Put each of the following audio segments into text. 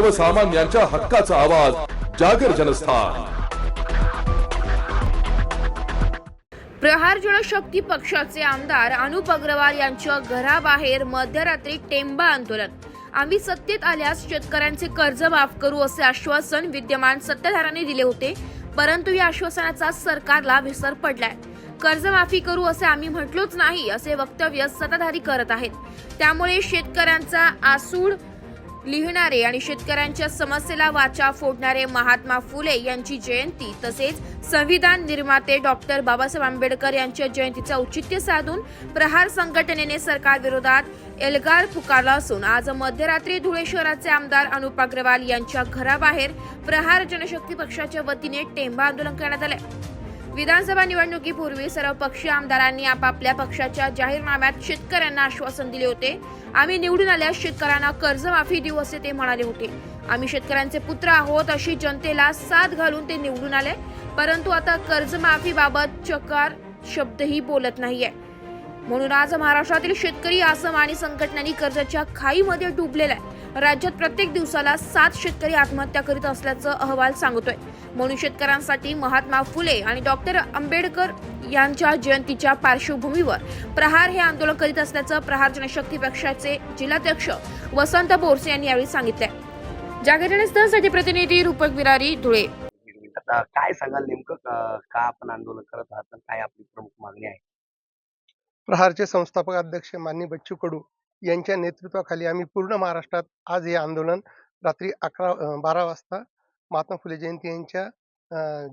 सर्वसामान्यांच्या हक्काचा आवाज जागर जनस्थान. प्रहार जनशक्ती पक्षाचे आमदार अनुप अग्रवाल यांच्या घराबाहेर मध्यरात्री टेंबा आंदोलन. आम्ही सत्तेत आल्यास शेतकऱ्यांचे कर्ज माफ करू असे आश्वासन विद्यमान सत्ताधाऱ्यांनी दिले होते परंतु या आश्वासनाचा सरकारला विसर पडलाय. कर्जमाफी करू असे आम्ही म्हटलोच नाही असे वक्तव्य सत्ताधारी करत आहेत. त्यामुळे शेतकऱ्यांचा आसूड लिहिणारे आणि शेतकऱ्यांच्या समस्येला वाचा फोडणारे महात्मा फुले यांची जयंती तसेच संविधान निर्माते डॉक्टर बाबासाहेब आंबेडकर यांच्या जयंतीचं औचित्य साधून प्रहार संघटनेने सरकारविरोधात एल्गार पुकारला असून आज मध्यरात्री धुळे शहराचे आमदार अनुप अग्रवाल यांच्या घराबाहेर प्रहार जनशक्ती पक्षाच्या वतीने टेंबा आंदोलन करण्यात आले विधानसभा निवडणुकीपूर्वी सर्व पक्षीय आमदारांनी आपापल्या पक्षाच्या जाहीरनाम्यात शेतकऱ्यांना आश्वासन दिले होते. आम्ही निवडून आल्यास शेतकऱ्यांना कर्जमाफी देऊ असे ते म्हणाले होते. आम्ही शेतकऱ्यांचे पुत्र आहोत अशी जनतेला साथ घालून ते निवडून आले. परंतु आता कर्जमाफीबाबत चकार शब्दही बोलत नाहीये. म्हणून आज महाराष्ट्रातील शेतकरी आसम आणि संघटनांनी कर्जाच्या खाईमध्ये डुबलेला आहे. राज्यात प्रत्येक दिवसाला सात शेतकरी आत्महत्या करीत असल्याचं अहवाल सांगतोय. म्हणून शेतकऱ्यांसाठी महात्मा फुले आणि डॉक्टर आंबेडकर यांच्या जयंतीच्या पार्श्वभूमीवर प्रहार हे आंदोलन करीत असल्याचं प्रहार जनशक्ती पक्षाचे जिल्हाध्यक्ष वसंत बोरसे यांनी यावेळी सांगितलंय. जागरणस्थळसाठी प्रतिनिधी रूपक विरारी धुळे. आता काय सांगाल नेमकं का आपण आंदोलन करत आहात आणि काय आपली प्रमुख मागणी आहे? प्रहारचे संस्थापक अध्यक्ष माननीय बच्चू कडू यांच्या नेतृत्वाखाली आम्ही पूर्ण महाराष्ट्रात आज हे आंदोलन रात्री अकरा बारा वाजता महात्मा फुले जयंती यांच्या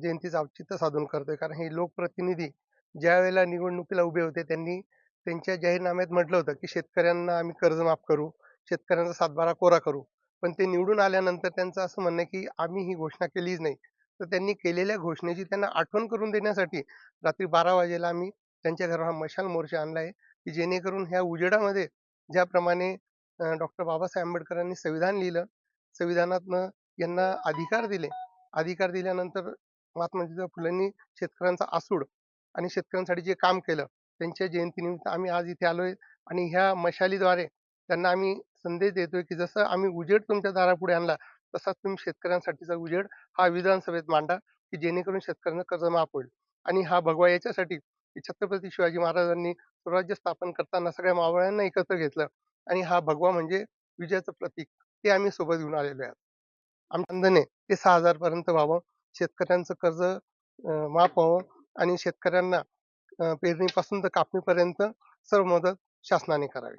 जयंतीचं औचित्य साधून करतोय. कारण हे लोकप्रतिनिधी ज्या वेळेला निवडणुकीला उभे होते त्यांनी त्यांच्या जाहीरनाम्यात म्हटलं होतं की शेतकऱ्यांना आम्ही कर्जमाफ करू शेतकऱ्यांचा सातबारा कोरा करू. पण ते निवडून आल्यानंतर त्यांचं असं म्हणणं आहे की आम्ही ही घोषणा केलीच नाही. तर त्यांनी केलेल्या घोषणेची त्यांना आठवण करून देण्यासाठी रात्री बारा वाजेला आम्ही त्यांच्या घरावर हा मशाल मोर्चा आणला आहे की जेणेकरून ह्या उजेडामध्ये ज्याप्रमाणे डॉक्टर बाबासाहेब आंबेडकरांनी संविधान लिहिलं संविधानातनं यांना अधिकार दिले. अधिकार दिल्यानंतर महात्मा ज्योतिबा फुलेंनी शेतकऱ्यांचा आसूड आणि शेतकऱ्यांसाठी जे काम केलं त्यांच्या जयंतीनिमित्त आम्ही आज इथे आलोय आणि ह्या मशालीद्वारे त्यांना आम्ही संदेश देतोय की जसं आम्ही उजेड तुमच्या दारापुढे आणला तसाच तुम्ही शेतकऱ्यांसाठीचा उजेड हा विधानसभेत मांडा की जेणेकरून शेतकऱ्यांना कर्ज माफ होईल. आणि हा भगवा याच्यासाठी छत्रपती शिवाजी महाराजांनी स्वराज्य स्थापन करताना सगळ्या मावळ्यांना एकत्र घेतलं आणि हा भगवा म्हणजे विजयाचं प्रतीक ते आम्ही सोबत घेऊन आलेलो आहे आमच्या ते सहा हजार पर्यंत व्हावं. शेतकऱ्यांचं कर्ज माफ व्हावं आणि शेतकऱ्यांना पेरणीपासून तर कापणीपर्यंत सर्व मदत शासनाने करावी.